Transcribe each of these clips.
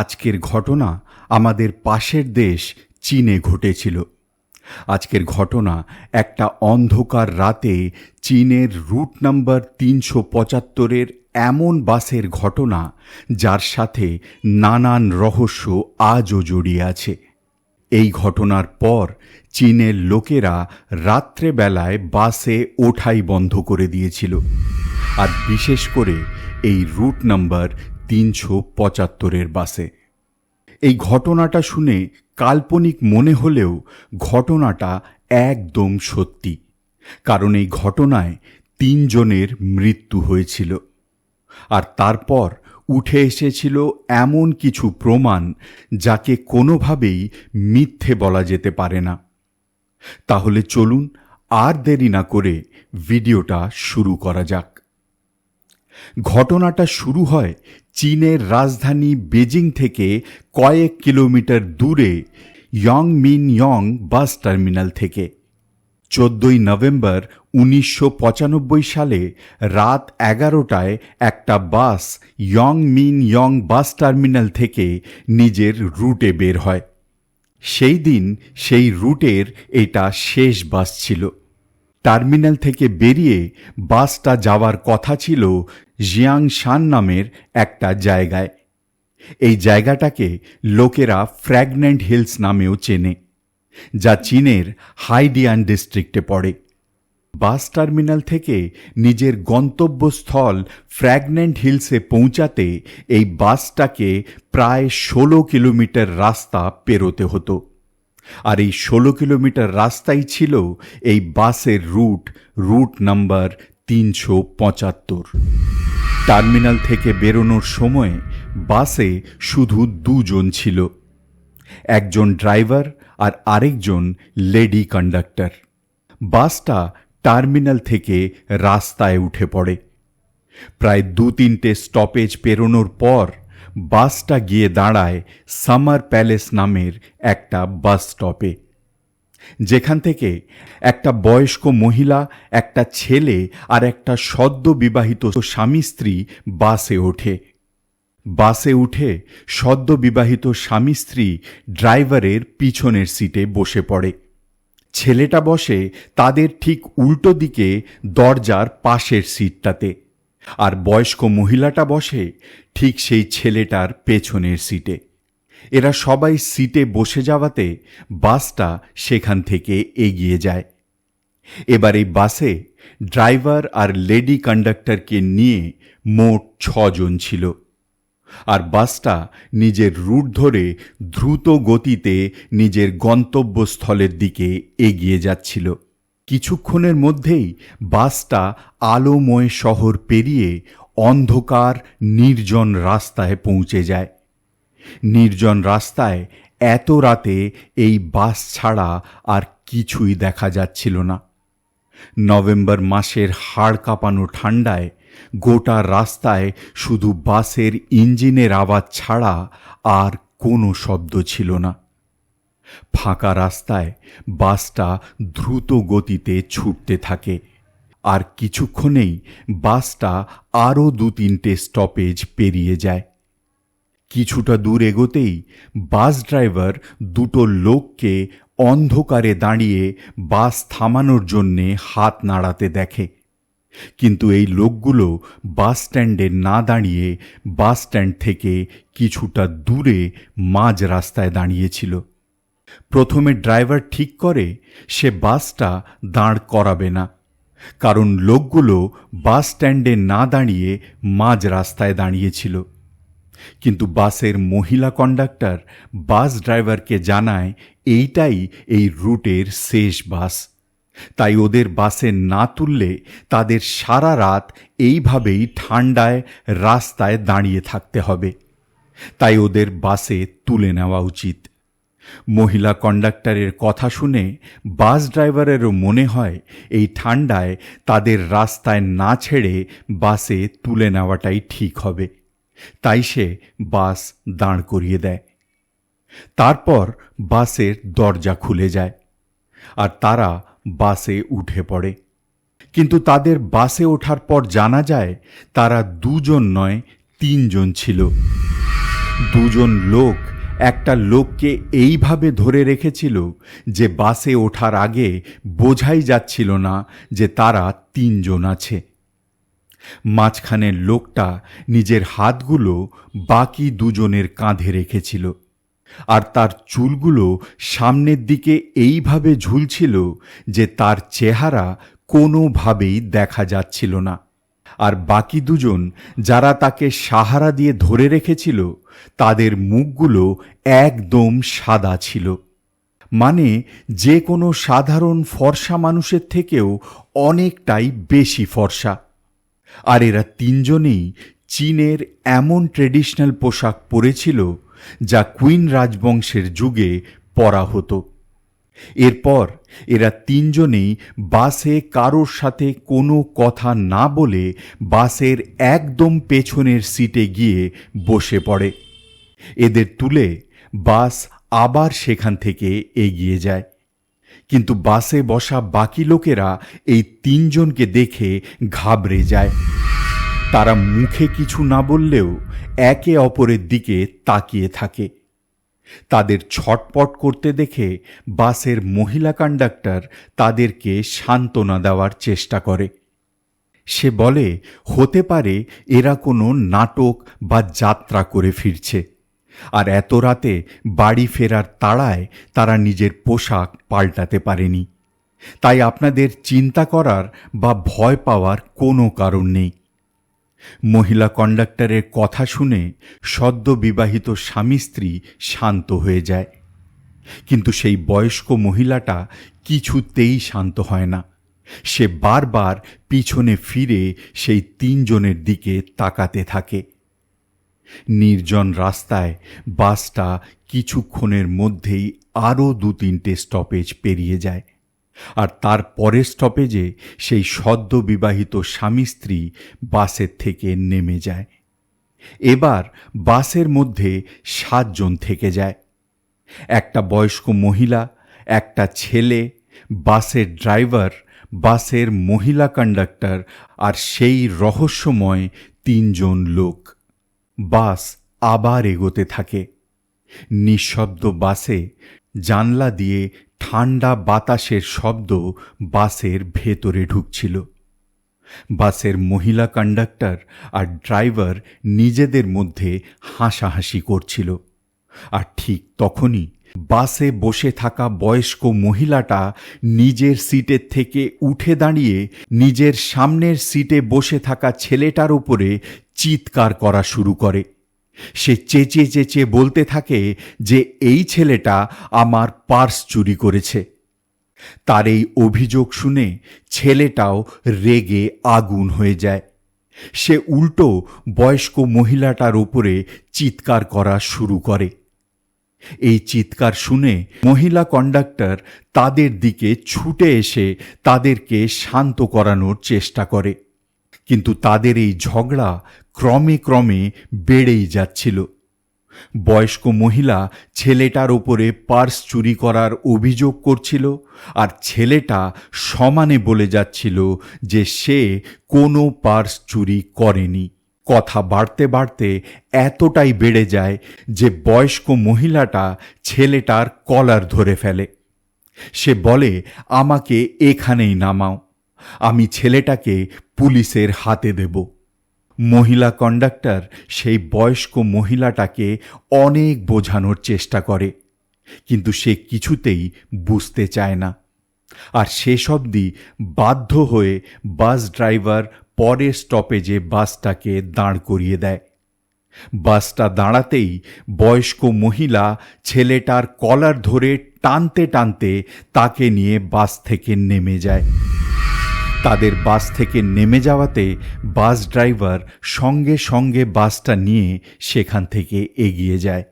আজকের ঘটনা আমাদের পাশের দেশ চীনে ঘটেছিল। আজকের ঘটনা একটা অন্ধকার রাতে চীনের রুট নাম্বার তিনশো পঁচাত্তরের এমন বাসের ঘটনা যার সাথে নানান রহস্য আজও জড়িয়ে আছে। এই ঘটনার পর চীনের লোকেরা রাত্রেবেলায় বাসে ওঠাই বন্ধ করে দিয়েছিল। আর বিশেষ করে এই রুট নাম্বার তিনশো পঁচাত্তরের বাসে। এই ঘটনাটা শুনে কাল্পনিক মনে হলেও ঘটনাটা একদম সত্যি, কারণ এই ঘটনায় তিনজনের মৃত্যু হয়েছিল। আর তারপর উঠে এসেছিল এমন কিছু প্রমাণ যাকে কোনোভাবেই মিথ্যে বলা যেতে পারে না। তাহলে চলুন আর দেরি না করে ভিডিওটা শুরু করা যাক। ঘটনাটা শুরু হয় চীনের রাজধানী বেজিং থেকে কয়েক কিলোমিটার দূরে Yong Min Yong bus terminal থেকে। চোদ্দই নভেম্বর উনিশশো পঁচানব্বই সালে রাত এগারোটায় একটা bus Yong Min Yong bus terminal থেকে নিজের রুটে বের হয়। সেই দিন সেই রুটের এটা শেষ বাস ছিল। টার্মিনাল থেকে বেরিয়ে বাসটা যাওয়ার কথা ছিল জিয়াং শান নামের একটা জায়গায়। এই জায়গাটাকে লোকেরা ফ্র্যাগনেন্ট হিলস নামেও চেনে, যা চীনের হাইডিয়ান ডিস্ট্রিক্টে পড়ে। বাস টার্মিনাল থেকে নিজের গন্তব্যস্থল ফ্র্যাগনেন্ট হিলসে পৌঁছাতে এই বাসটাকে প্রায় ষোলো কিলোমিটার রাস্তা পেরোতে হতো। আর এই ষোলো কিলোমিটার রাস্তাই ছিল এই বাসের রুট রুট নাম্বার তিনশো পঁচাত্তর। টার্মিনাল থেকে বেরোনোর সময় বাসে শুধু দুজন ছিল, একজন ড্রাইভার আর আরেকজন লেডি কন্ডাক্টর। বাসটা টার্মিনাল থেকে রাস্তায় উঠে পড়ে। প্রায় দু তিনটে স্টপেজ পেরোনোর পর বাসটা গিয়ে দাঁড়ায় সামার প্যালেস নামের একটা বাস স্টপে। যেখান থেকে একটা বয়স্ক মহিলা, একটা ছেলে আর একটা সদ্য বিবাহিত স্বামী স্ত্রী বাসে ওঠে। বাসে উঠে সদ্য বিবাহিত স্বামী স্ত্রী ড্রাইভারের পিছনের সিটে বসে পড়ে। ছেলেটা বসে তাদের ঠিক উল্টো দিকে দরজার পাশের সিটটাতে। আর বয়স্ক মহিলাটা বসে ঠিক সেই ছেলেটার পেছনের সিটে। এরা সবাই সিটে বসে যাওয়াতে বাসটা সেখান থেকে এগিয়ে যায়। এবার এই বাসে ড্রাইভার আর লেডি কন্ডাক্টরকে নিয়ে মোট ছজন ছিল। আর বাসটা নিজের রুট ধরে দ্রুত গতিতে নিজের গন্তব্যস্থলের দিকে এগিয়ে যাচ্ছিল। কিছুক্ষণের মধ্যেই বাসটা আলোময় শহর পেরিয়ে অন্ধকার, নির্জন রাস্তায় পৌঁছে যায়। নির্জন রাস্তায় এত রাতে এই বাস ছাড়া আর কিছুই দেখা যাচ্ছিল না। নভেম্বর মাসের হাড় কাঁপানো ঠান্ডায় গোটা রাস্তায় শুধু বাসের ইঞ্জিনের আওয়াজ ছাড়া আর কোনো শব্দ ছিল না। ফাঁকা রাস্তায় বাসটা দ্রুত গতিতে ছুটতে থাকে। আর কিছুক্ষণেই বাসটা আরও দু তিনটে স্টপেজ পেরিয়ে যায়। কিছুটা দূর এগোতেই বাস ড্রাইভার দুটো লোককে অন্ধকারে দাঁড়িয়ে বাস থামানোর জন্যে হাত নাড়াতে দেখে। কিন্তু এই লোকগুলো বাস স্ট্যান্ডে না দাঁড়িয়ে বাস স্ট্যান্ড থেকে কিছুটা দূরে মাঝ রাস্তায় দাঁড়িয়েছিল। প্রথমে ড্রাইভার ঠিক করে, সে বাসটা দাঁড় করাবে না। কারণ লোকগুলো বাস স্ট্যান্ডে না দাঁড়িয়ে মাঝ রাস্তায় দাঁড়িয়েছিল। কিন্তু বাসের মহিলা কন্ডাক্টর বাস ড্রাইভারকে জানায়, এইটাই এই রুটের শেষ বাস। তাই ওদের বাসে না তুললে তাদের সারা রাত এইভাবেই ঠান্ডায় রাস্তায় দাঁড়িয়ে থাকতে হবে। তাই ওদের বাসে তুলে নেওয়া উচিত। মহিলা কন্ডাক্টরের কথা শুনে বাস ড্রাইভারেরও মনে হয় এই ঠান্ডায় তাদের রাস্তায় না ছেড়ে বাসে তুলে নেওয়াটাই ঠিক হবে। তাই সে বাস দাঁড় করিয়ে দেয়। তারপর বাসের দরজা খুলে যায় আর তারা বাসে উঠে পড়ে। কিন্তু তাদের বাসে ওঠার পর জানা যায় তারা দুজন নয়, তিনজন ছিল। দুজন লোক একটা লোককে এইভাবে ধরে রেখেছিল যে বাসে ওঠার আগে বোঝাই যাচ্ছিল না যে তারা তিনজন আছে। মাঝখানের লোকটা নিজের হাতগুলো বাকি দুজনের কাঁধে রেখেছিল আর তার চুলগুলো সামনের দিকে এইভাবে ঝুলছিল যে তার চেহারা কোনোভাবেই দেখা যাচ্ছিল না। আর বাকি দুজন যারা তাকে সাহারা দিয়ে ধরে রেখেছিল, তাদের মুখগুলো একদম সাদা ছিল। মানে যে কোনো সাধারণ ফর্সা মানুষের থেকেও অনেকটাই বেশি ফর্সা। আর এরা তিনজনেই চীনের এমন ট্রেডিশনাল পোশাক পরেছিল, যা কুইন রাজবংশের যুগে পরা হতো। এরপর এরা তিনজনেই বাসে কারোর সাথে কোনো কথা না বলে বাসের একদম পেছনের সিটে গিয়ে বসে পড়ে। এদের তুলে বাস আবার সেখান থেকে এগিয়ে যায়। কিন্তু বাসে বসা বাকি লোকেরা এই তিনজনকে দেখে ঘাবড়ে যায়। তারা মুখে কিছু না বললেও একে অপরের দিকে তাকিয়ে থাকে। তাদের ছটপট করতে দেখে বাসের মহিলা কন্ডাক্টর তাদেরকে সান্ত্বনা দেওয়ার চেষ্টা করে। সে বলে, হতে পারে এরা কোনো নাটক বা যাত্রা করে ফিরছে। আর এত রাতে বাড়ি ফেরার তাড়ায় তারা নিজের পোশাক পাল্টাতে পারেনি। তাই আপনাদের চিন্তা করার বা ভয় পাওয়ার কোনো কারণ নেই। মহিলা কন্ডাক্টরের কথা শুনে সদ্য বিবাহিত স্বামী স্ত্রী শান্ত হয়ে যায়। কিন্তু সেই বয়স্ক মহিলাটা কিছুতেই শান্ত হয় না। সে বারবার পিছনে ফিরে সেই তিনজনের দিকে তাকাতে থাকে। নির্জন রাস্তায় বাসটা কিছুক্ষণের মধ্যেই আরও দু তিনটে স্টপেজ পেরিয়ে যায়। আর তার পরের স্টপেজে সেই সদ্য বিবাহিত স্বামী স্ত্রী বাসের থেকে নেমে যায়। এবার বাসের মধ্যে সাতজন থেকে যায়। একটা বয়স্ক মহিলা, একটা ছেলে, বাসের ড্রাইভার, বাসের মহিলা কন্ডাক্টর আর সেই রহস্যময় তিনজন লোক। বাস আবার এগোতে থাকে। নিঃশব্দ বাসে জানলা দিয়ে ঠান্ডা বাতাসের শব্দ বাসের ভেতরে ঢুকছিল। বাসের মহিলা কন্ডাক্টর আর ড্রাইভার নিজেদের মধ্যে হাসাহাসি করছিল। আর ঠিক তখনই বাসে বসে থাকা বয়স্ক মহিলাটা নিজের সিটের থেকে উঠে দাঁড়িয়ে নিজের সামনের সিটে বসে থাকা ছেলেটার উপরে চিৎকার করা শুরু করে। সে চেঁচিয়ে চেঁচিয়ে বলতে থাকে যে এই ছেলেটা আমার পার্স চুরি করেছে। তার এই অভিযোগ শুনে ছেলেটাও রেগে আগুন হয়ে যায়। সে উল্টো বয়স্ক মহিলাটার উপরে চিৎকার করা শুরু করে। এই চিৎকার শুনে মহিলা কন্ডাক্টর তাদের দিকে ছুটে এসে তাদেরকে শান্ত করানোর চেষ্টা করে। কিন্তু তাদের এই ঝগড়া ক্রমে ক্রমে বেড়েই যাচ্ছিল। বয়স্ক মহিলা ছেলেটার ওপরে পার্স চুরি করার অভিযোগ করছিল আর ছেলেটা সমানে বলে যাচ্ছিল যে সে কোনো পার্স চুরি করেনি। কথা বাড়তে বাড়তে এতটাই বেড়ে যায় যে বয়স্ক মহিলাটা ছেলেটার কলার ধরে ফেলে। সে বলে, আমাকে এখানেই নামাও। আমি ছেলেটাকে পুলিশের হাতে দেব। মহিলা কন্ডাক্টর সেই বয়স্ক মহিলাটাকে অনেক বোঝানোর চেষ্টা করে, কিন্তু সে কিছুতেই বুঝতে চায় না। আর শেষ অবধি বাধ্য হয়ে বাস ড্রাইভার পরের স্টপেজে বাসটাকে দাঁড় করিয়ে দেয়। বাসটা দাঁড়াতেই বয়স্ক মহিলা ছেলেটার কলার ধরে টানতে টানতে তাকে নিয়ে বাস থেকে নেমে যায়। তাদের বাস থেকে নেমে যাওয়াতে বাস ড্রাইভার সঙ্গে সঙ্গে বাসটা নিয়ে সেখান থেকে এগিয়ে যায়।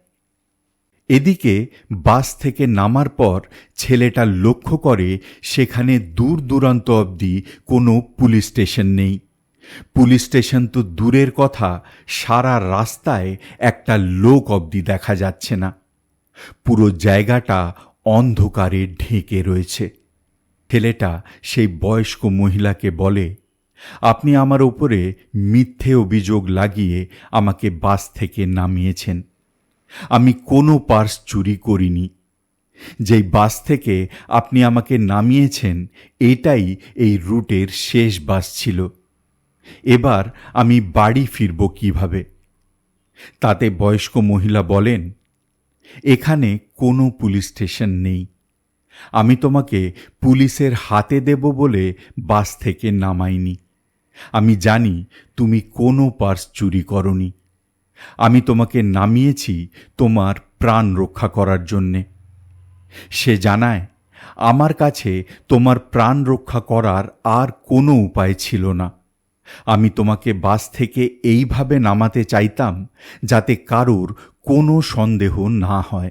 এদিকে বাস থেকে নামার পর ছেলেটা লক্ষ্য করে সেখানে দূর দূরান্ত অবধি কোনো পুলিশ স্টেশন নেই। পুলিশ স্টেশন তো দূরের কথা, সারা রাস্তায় একটা লোক অবধি দেখা যাচ্ছে না। পুরো জায়গাটা অন্ধকারে ঢেকে রয়েছে। ছেলেটা সেই বয়স্ক মহিলাকে বলে, আপনি আমার ওপরে মিথ্যে অভিযোগ লাগিয়ে আমাকে বাস থেকে নামিয়েছেন। আমি কোনো পার্স চুরি করিনি। যেই বাস থেকে আপনি আমাকে নামিয়েছেন, এটাই এই রুটের শেষ বাস ছিল। এবার আমি বাড়ি ফিরব কীভাবে? তাতে বয়স্ক মহিলা বলেন, এখানে কোনো পুলিশ স্টেশন নেই। আমি তোমাকে পুলিশের হাতে দেব বলে বাস থেকে নামাইনি। আমি জানি তুমি কোনো পার্স চুরি করনি। আমি তোমাকে নামিয়েছি তোমার প্রাণ রক্ষা করার জন্যে। সে জানায়, আমার কাছে তোমার প্রাণ রক্ষা করার আর কোনো উপায় ছিল না। আমি তোমাকে বাস থেকে এইভাবে নামাতে চাইতাম যাতে কারোর কোনো সন্দেহ না হয়।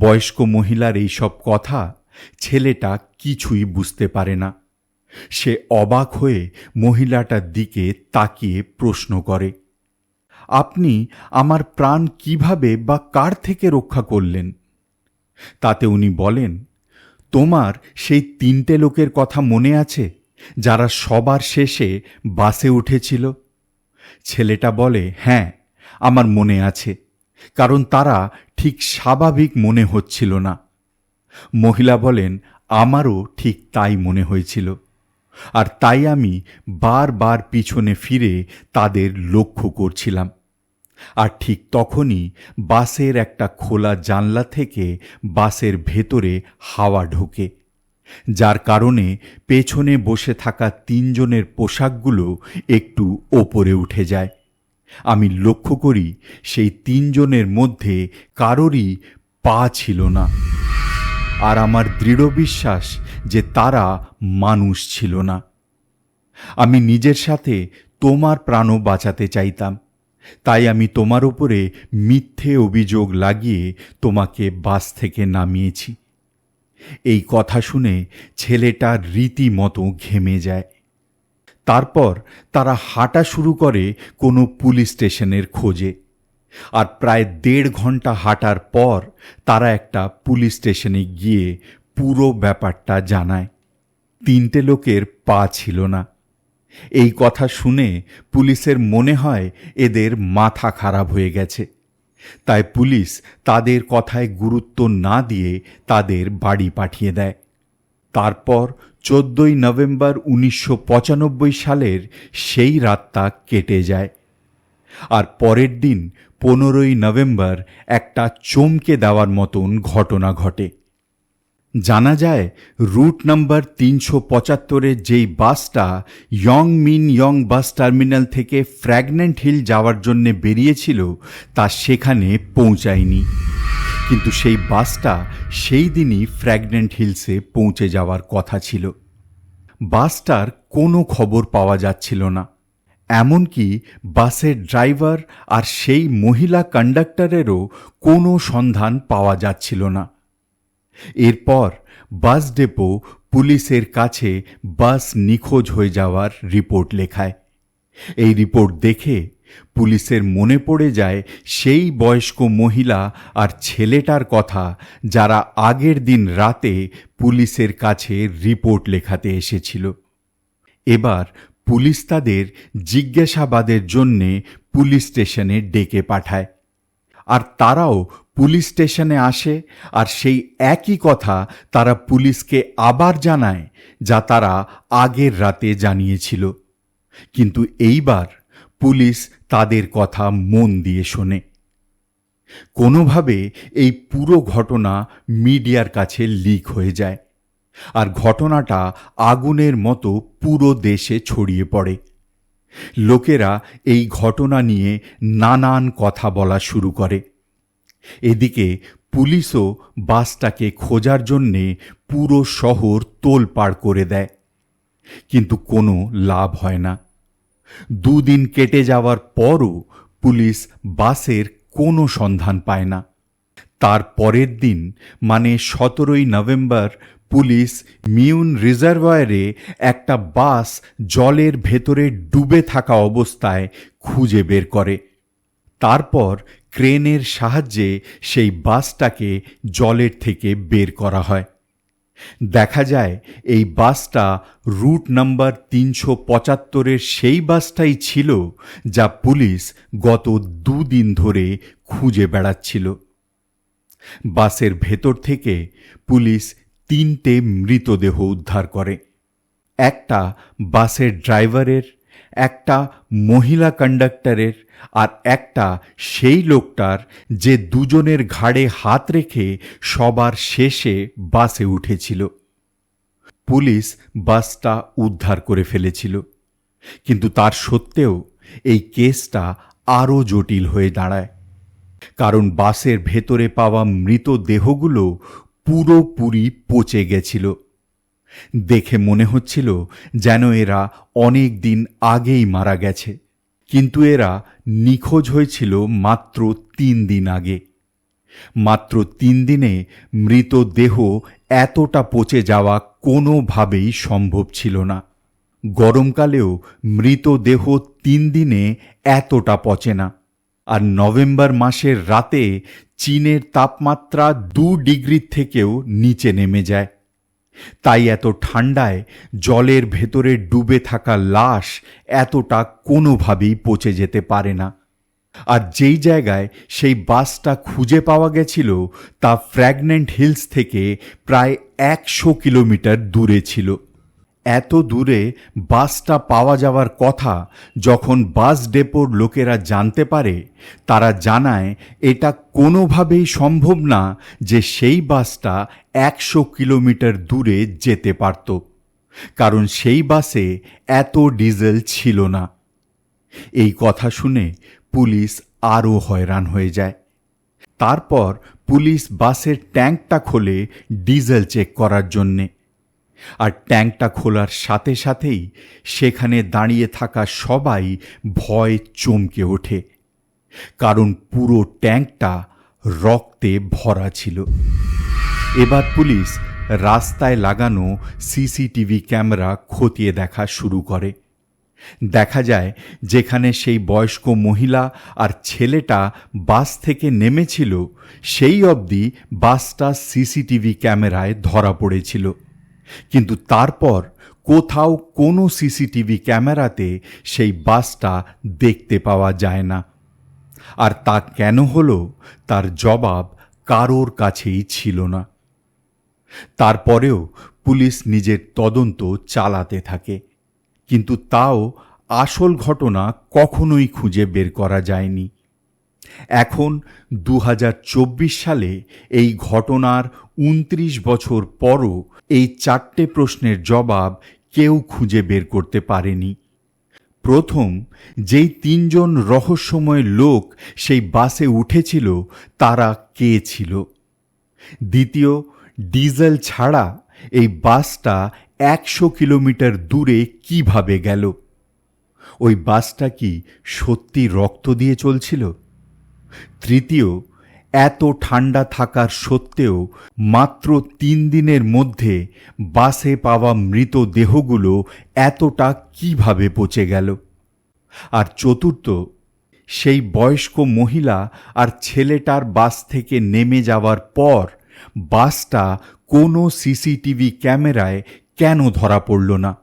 বয়স্ক মহিলার এইসব কথা ছেলেটা কিছুই বুঝতে পারে না। সে অবাক হয়ে মহিলাটার দিকে তাকিয়ে প্রশ্ন করে, আপনি আমার প্রাণ কীভাবে বা কার থেকে রক্ষা করলেন? তাতে উনি বলেন, তোমার সেই তিনটে লোকের কথা মনে আছে যারা সবার শেষে বাসে উঠেছিল? ছেলেটা বলে হ্যাঁ আমার মনে আছে। কারণ তারা ঠিক স্বাভাবিক মনে হচ্ছিল না। মহিলা বলেন, আমারও ঠিক তাই মনে হয়েছিল। আর তাই আমি বারবার পিছনে ফিরে তাদের লক্ষ্য করছিলাম। আর ঠিক তখনই বাসের একটা খোলা জানলা থেকে বাসের ভেতরে হাওয়া ঢোকে, যার কারণে পেছনে বসে থাকা তিনজনের পোশাকগুলো একটু ওপরে উঠে যায়। আমি লক্ষ্য করি সেই তিনজনের মধ্যে কারোরই পা ছিল না। আর আমার দৃঢ় বিশ্বাস যে তারা মানুষ ছিল না। আমি নিজের সাথে তোমার প্রাণও বাঁচাতে চাইতাম। তাই আমি তোমার উপরে মিথ্যে অভিযোগ লাগিয়ে তোমাকে বাস থেকে নামিয়েছি। এই কথা শুনে ছেলেটা রীতিমতো ঘেমে যায়। তারপর তারা হাঁটা শুরু করে কোনো পুলিশ স্টেশনের খোঁজে। আর প্রায় দেড় ঘণ্টা হাঁটার পর তারা একটা পুলিশ স্টেশনে গিয়ে পুরো ব্যাপারটা জানায়। তিনটে লোকের পা ছিল না। এই কথা শুনে পুলিশের মনে হয় এদের মাথা খারাপ হয়ে গেছে। তাই পুলিশ তাদের কথায় গুরুত্ব না দিয়ে তাদের বাড়ি পাঠিয়ে দেয়। তারপর চোদ্দই নভেম্বর উনিশশো পঁচানব্বই সালের সেই রাতটা কেটে যায়। আর পরের দিন পনেরোই নভেম্বর একটা চমকে দেওয়ার মতন ঘটনা ঘটে। জানা যায়, রুট নাম্বার তিনশো পঁচাত্তরের যেই বাসটা Yong Min Yong bus terminal থেকে ফ্র্যাগনেন্ট হিল যাওয়ার জন্যে বেরিয়েছিল, তা সেখানে পৌঁছায়নি। কিন্তু সেই বাসটা সেই দিনই ফ্র্যাগনেন্ট হিলসে পৌঁছে যাওয়ার কথা ছিল। বাসটার কোনো খবর পাওয়া যাচ্ছিল না। এমনকি বাসের ড্রাইভার আর সেই মহিলা কন্ডাক্টরেরও কোনো সন্ধান পাওয়া যাচ্ছিল না। এরপর বাস ডেপো পুলিশের কাছে বাস নিখোঁজ হয়ে যাওয়ার রিপোর্ট লেখায়। এই রিপোর্ট দেখে পুলিশের মনে পড়ে যায় সেই বয়স্ক মহিলা আর ছেলেটার কথা যারা আগের দিন রাতে পুলিশের কাছে রিপোর্ট লেখাতে এসেছিল। এবার পুলিশ তাদের জিজ্ঞাসাবাদের জন্যে পুলিশ স্টেশনে ডেকে পাঠায়। আর তারাও পুলিশ স্টেশনে আসে, আর সেই একই কথা তারা পুলিশকে আবার জানায়, যা তারা আগের রাতে জানিয়েছিল। কিন্তু এইবার পুলিশ তাদের কথা মন দিয়ে শোনে। কোনোভাবে এই পুরো ঘটনা মিডিয়ার কাছে লিক হয়ে যায়, আর ঘটনাটা আগুনের মতো পুরো দেশে ছড়িয়ে পড়ে। লোকেরা এই ঘটনা নিয়ে নানান কথা বলা শুরু করে। এদিকে পুলিশও বাসটাকে খোঁজার জন্যে পুরো শহর তোলপাড় করে দেয়। কিন্তু কোনো লাভ হয় না। দুদিন কেটে যাওয়ার পরও পুলিশ বাসের কোনো সন্ধান পায় না। তার পরের দিন মানে সতেরোই নভেম্বর পুলিশ মিউন রিজার্ভয়ারে একটা বাস জলের ভেতরে ডুবে থাকা অবস্থায় খুঁজে বের করে। তারপর ক্রেনের সাহায্যে সেই বাসটাকে জলের থেকে বের করা হয়। দেখা যায় এই বাসটা রুট নাম্বার তিনশো পঁচাত্তরের সেই বাসটাই ছিল যা পুলিশ গত দুদিন ধরে খুঁজে বেড়াচ্ছিল। বাসের ভেতর থেকে পুলিশ তিনটে মৃতদেহ উদ্ধার করে। একটা বাসের ড্রাইভারের, একটা মহিলা কন্ডাক্টরের আর একটা সেই লোকটার যে দুজনের ঘাড়ে হাত রেখে সবার শেষে বাসে উঠেছিল। পুলিশ বাসটা উদ্ধার করে ফেলেছিল। কিন্তু তার সত্ত্বেও এই কেসটা আরও জটিল হয়ে দাঁড়ায়। কারণ বাসের ভেতরে পাওয়া মৃতদেহগুলো পুরোপুরি পচে গেছিল। দেখে মনে হচ্ছিল যেন এরা অনেক দিন আগেই মারা গেছে। কিন্তু এরা নিখোঁজ হয়েছিল মাত্র তিন দিন আগে। মাত্র তিন দিনে মৃতদেহ এতটা পচে যাওয়া কোনোভাবেই সম্ভব ছিল না। গরমকালেও মৃতদেহ তিন দিনে এতটা পচে না। আর নভেম্বর মাসের রাতে চীনের তাপমাত্রা দু ডিগ্রির থেকেও নিচে নেমে যায়। তাই এত ঠান্ডায় জলের ভেতরে ডুবে থাকা লাশ এতটা কোনোভাবেই পচে যেতে পারে না। আর যেই জায়গায় সেই বাসটা খুঁজে পাওয়া গেছিল তা ফ্র্যাগনেন্ট হিলস থেকে প্রায় একশো কিলোমিটার দূরে ছিল। এত দূরে বাসটা পাওয়া যাওয়ার কথা যখন বাস ডেপোর লোকেরা জানতে পারে, তারা জানায় এটা কোনোভাবেই সম্ভব না যে সেই বাসটা একশো কিলোমিটার দূরে যেতে পারত, কারণ সেই বাসে এত ডিজেল ছিল না। এই কথা শুনে পুলিশ আরও হয়রান হয়ে যায়। তারপর পুলিশ বাসের ট্যাঙ্কটা খোলে ডিজেল চেক করার জন্যে। আর ট্যাঙ্কটা খোলার সাথে সাথেই সেখানে দাঁড়িয়ে থাকা সবাই ভয় চমকে ওঠে, কারণ পুরো ট্যাঙ্কটা রক্তে ভরা ছিল। এবার পুলিশ রাস্তায় লাগানো সিসিটিভি ক্যামেরা খতিয়ে দেখা শুরু করে। দেখা যায় যেখানে সেই বয়স্ক মহিলা আর ছেলেটা বাস থেকে নেমেছিল, সেই অবধি বাসটা সিসিটিভি ক্যামেরায় ধরা পড়েছিল। কিন্তু তারপর কোথাও কোনো সিসিটিভি ক্যামেরাতে সেই বাসটা দেখতে পাওয়া যায় না। আর তা কেন হলো তার জবাব কারোর কাছেই ছিল না। তারপরেও পুলিশ নিজের তদন্ত চালাতে থাকে। কিন্তু তাও আসল ঘটনা কখনোই খুঁজে বের করা যায়নি। এখন দু হাজার চব্বিশ সালে এই ঘটনার উনত্রিশ বছর পরও এই চারটে প্রশ্নের জবাব কেউ খুঁজে বের করতে পারেনি। প্রথম, যেই তিনজন রহস্যময় লোক সেই বাসে উঠেছিল, তারা কে ছিল? দ্বিতীয়, ডিজেল ছাড়া এই বাসটা একশো কিলোমিটার দূরে কীভাবে গেল? ওই বাসটা কি সত্যি রক্ত দিয়ে চলছিল? তৃতীয়, এত ঠান্ডা থাকার সত্ত্বেও মাত্র তিন দিনের মধ্যে বাসে পাওয়া মৃতদেহগুলো এতটা কীভাবে পচে গেল? আর চতুর্থ, সেই বয়স্ক মহিলা আর ছেলেটার বাস থেকে নেমে যাওয়ার পর বাসটা কোনো সিসিটিভি ক্যামেরায় কেন ধরা পড়ল না?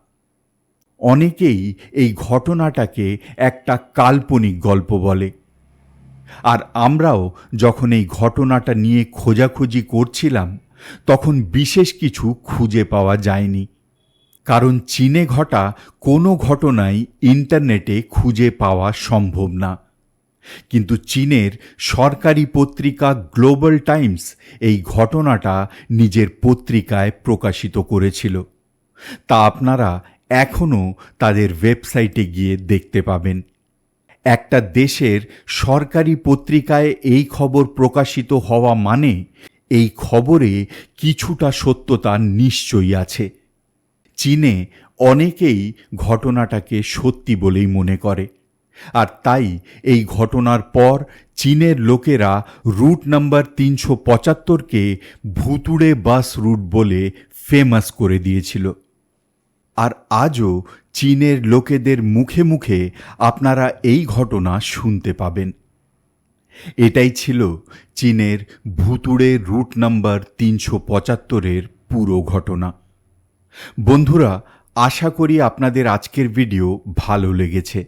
অনেকেই এই ঘটনাটাকে একটা কাল্পনিক গল্প বলে। আর আমরাও যখন এই ঘটনাটা নিয়ে খোঁজাখুঁজি করছিলাম, তখন বিশেষ কিছু খুঁজে পাওয়া যায়নি। কারণ চীনে ঘটা কোনো ঘটনাই ইন্টারনেটে খুঁজে পাওয়া সম্ভব না। কিন্তু চীনের সরকারি পত্রিকা গ্লোবাল টাইমস এই ঘটনাটা নিজের পত্রিকায় প্রকাশিত করেছিল। তা আপনারা এখনও তাদের ওয়েবসাইটে গিয়ে দেখতে পাবেন। একটা দেশের সরকারি পত্রিকায় এই খবর প্রকাশিত হওয়া মানে এই খবরে কিছুটা সত্যতা নিশ্চয়ই আছে। চীনে অনেকেই ঘটনাটাকে সত্যি বলেই মনে করে। আর তাই এই ঘটনার পর চীনের লোকেরা রুট নাম্বার তিনশো পঁচাত্তরকে ভুতুড়ে বাস রুট বলে ফেমাস করে দিয়েছিল। আর আজও চীনের লোকেদের মুখে মুখে আপনারা এই ঘটনা শুনতে পাবেন। এটাই ছিল চীনের ভুতুড়ে রুট নাম্বার তিনশো পঁচাত্তরের পুরো ঘটনা। বন্ধুরা, আশা করি আপনাদের আজকের ভিডিও ভালো লেগেছে।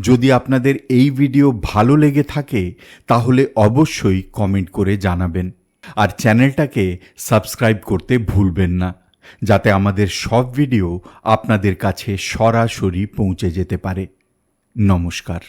যদি আপনাদের এই ভিডিও ভালো লেগে থাকে, তাহলে অবশ্যই কমেন্ট করে জানাবেন। আর চ্যানেলটাকে সাবস্ক্রাইব করতে ভুলবেন না। যাতে আমাদের সব ভিডিও আপনাদের কাছে সরাসরি পৌঁছে যেতে পারে। নমস্কার।